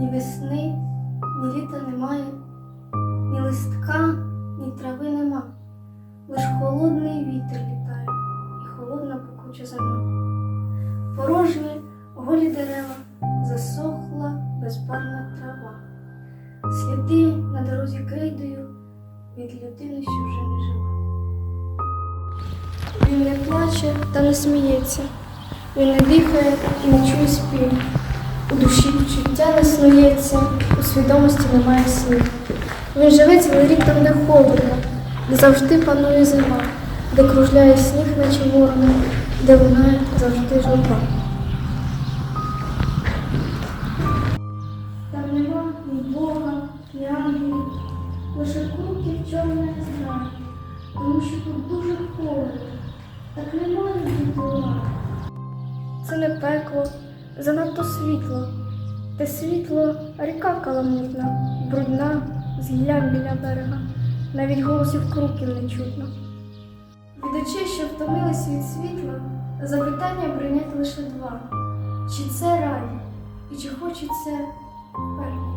ні весни, ні літа немає, ні листка, ні трави нема. Лиш холодний вітер літає, і холодна пекуча зима. Порожні голі дерева, засохла безбарна трава. Сліди на дорозі крейдою від людини, що вже не жива. Він не плаче та не сміється, він не дихає і не чує спів. У душі почуття не снується, у свідомості немає слів. Він живе цілий рік там, де холодно, де завжди панує зима, де кружляє сніг, наче ворона, де лунає завжди журба. Там нема ні Бога, ні ангелів, лише крутів чорна знає, тому що тут дуже холодно, так не може бути ладу. Це не пекло, занадто світло. Те світло ріка каламутна, брудна, з гіллям біля берега, навіть голосів круків не чутно. Від очей, що втомились від світла, запитання прийняти лише два: чи це рай, і чи хочеться вперше?